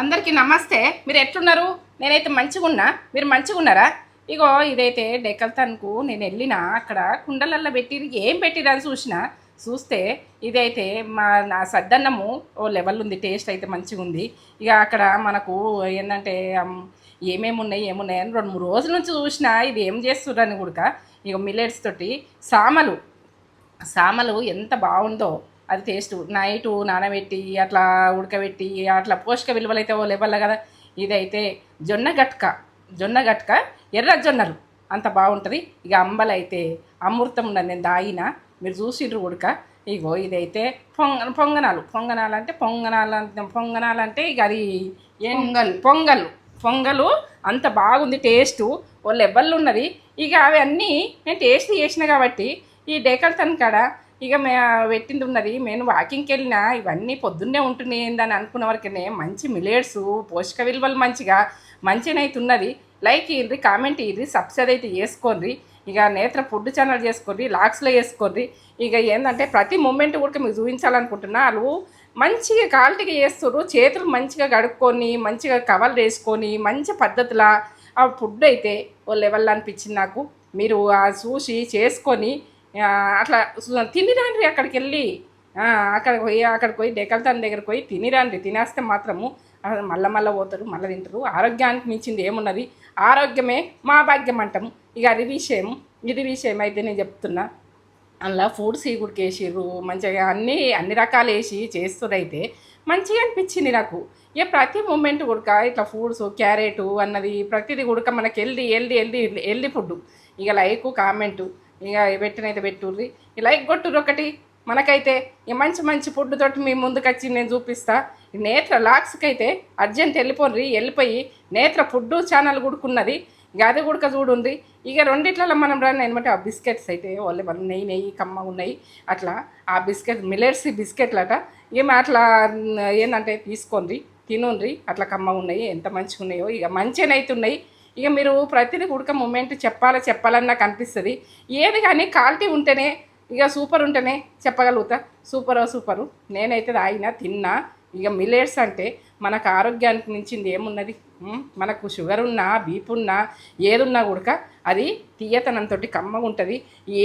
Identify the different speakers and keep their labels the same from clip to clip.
Speaker 1: అందరికీ నమస్తే. మీరు ఎట్లున్నారు? నేనైతే మంచిగున్నా మీరు మంచిగా ఉన్నారా? ఇగో ఇదైతే డెకల్తన్కు నేను వెళ్ళిన అక్కడ కుండలల్లో పెట్టిరు. ఏం పెట్టిరని చూసిన చూస్తే ఇదైతే మా నా సద్దన్నము ఓ లెవెల్ ఉంది టేస్ట్ అయితే మంచిగా ఉంది. ఇక అక్కడ మనకు ఏంటంటే ఏమేమి ఉన్నాయి ఏమున్నాయి అని రెండు మూడు రోజుల నుంచి చూసిన ఇది ఏం చేస్తుర్రని కూడా ఇక మిల్లెట్స్ తోటి సామలు. సామలు ఎంత బాగుందో అది టేస్ట్ నైటు నానబెట్టి అట్లా ఉడకబెట్టి అట్లా పోషక విలువలు అయితే ఓ లెవెల్ కదా. ఇదైతే జొన్న గట్క. జొన్న గట్క ఎర్ర జొన్నలు. అంత బాగుంటుంది. ఇక అంబలు అయితే అమృతం ఉన్నది. నేను దాగిన. మీరు చూసిండ్రు ఉడక. ఇగో ఇదైతే పొంగ పొంగనాలు. పొంగనాలు అంటే పొంగనాలు అంటే పొంగనాలు అంటే ఇక అది పొంగల్. పొంగల్. పొంగలు అంత బాగుంది టేస్ట్ ఓ లెవెల్ ఉన్నది. ఇక అవి అన్నీ నేను టేస్ట్ చేసిన కాబట్టి ఈ డేకల్తన్ కాడ ఇక మే పెట్టింది ఉన్నది. నేను వాకింగ్కి వెళ్ళినా ఇవన్నీ పొద్దున్నే ఉంటున్నాయి ఏందని అనుకున్న వరకునే మంచి మిలేట్స్ పోషక విలువలు మంచిగా మంచినైతున్నది లైక్ ఇయ్యండి కామెంట్ ఇయ్యండి సబ్స్క్రైబ్ అయితే చేసుకోండి. ఇక నేత్ర ఫుడ్ ఛానల్ చేసుకోండి లాక్స్లో చేసుకోండి. ఇక ఏంటంటే ప్రతి మూమెంట్ కూడా మీకు చూపించాలనుకుంటున్నా. వాళ్ళు మంచిగా క్వాలిటీగా చేస్తారు చేతులు మంచిగా కడుక్కొని మంచిగా కవర్లు వేసుకొని మంచి పద్ధతిలో ఆ ఫుడ్ అయితే ఓ లెవెల్ అనిపించింది నాకు. మీరు చూసి చేసుకొని అట్లా తినిరాండ్రి అక్కడికి వెళ్ళి అక్కడికి పోయి అక్కడికి పోయి డెకల్తాన్ దగ్గరికి పోయి తినిరాండ్రి. తినేస్తే మాత్రము మళ్ళీ మళ్ళీ పోతారు మళ్ళీ తింటారు. ఆరోగ్యానికి మించింది ఏమున్నది? ఆరోగ్యమే మా భాగ్యం అంటాము ఇక అది విషయం ఇది విషయం అయితే నేను చెప్తున్నా. అందులో ఫుడ్ ఈగుడికి వేసిర్రు. మంచిగా అన్ని అన్ని రకాలు వేసి చేస్తున్నారు మంచిగా అనిపించింది నాకు. ఇక ప్రతి మూమెంట్ ఉడక ఇట్లా ఫుడ్స్ క్యారెట్ అన్నది ప్రతిదీ ఉడక మనకి healthy healthy healthy healthy food ఇక లైక్ కామెంటు. ఇక పెట్టినైతే పెట్టుర్రి ఈ లైక్ కొట్టుర్రు ఒకటి. మనకైతే ఈ మంచి మంచి ఫుడ్ తోటి మీ ముందుకొచ్చి నేను చూపిస్తా. నేత్ర లాక్స్కి అయితే అర్జెంట్ వెళ్ళిపోర్రి వెళ్ళిపోయి నేత్ర ఫుడ్ ఛానల్ కుడుకున్నది ఇక అది కూడా చూడుంది ఇక రెండిట్లలో మనం రాని అనమాట ఆ బిస్కెట్స్ అయితే వాళ్ళు మనం నెయ్యి నెయ్యి కమ్మ ఉన్నాయి. అట్లా ఆ బిస్కెట్ మిల్లెట్స్ బిస్కెట్లు అట ఏమి అట్లా ఏంటంటే తీసుకోండి తినుండ్రి. అట్లా కమ్మ ఉన్నాయి. ఎంత మంచిగా ఉన్నాయో ఇక మంచిగానైతే ఉన్నాయి ఇక మీరు ప్రతిదీ ఉడక మూమెంట్ చెప్పాలా చెప్పాలని నాకు అనిపిస్తుంది. ఏది కానీ క్వాలిటీ ఉంటేనే ఇక సూపర్ ఉంటేనే చెప్పగలుగుతా. సూపరో సూపరు నేనైతే తాగిన తిన్నా. ఇక మిల్లెట్స్ అంటే మనకు ఆరోగ్యానికి మించింది ఏమున్నది? మనకు షుగర్ ఉన్నా బీపీ ఉన్నా ఏదున్నా కూడా అది తీయతనంతో కమ్మగా ఉంటుంది.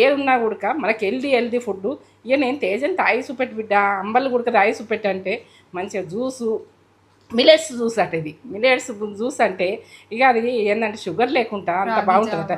Speaker 1: ఏదున్నా కూడా మనకి హెల్దీ హెల్దీ ఫుడ్ ఇక నేను తేజని తాగి చూపెట్టి బిడ్డ. అంబలు గుడక తాగి చూపెట్టంటే మంచిగా జ్యూసు మిలెట్స్ జ్యూస్ అట ఇది. మిలెట్స్ జ్యూస్ అంటే ఇక అది ఏంటంటే షుగర్ లేకుండా అంత బాగుంటుందట.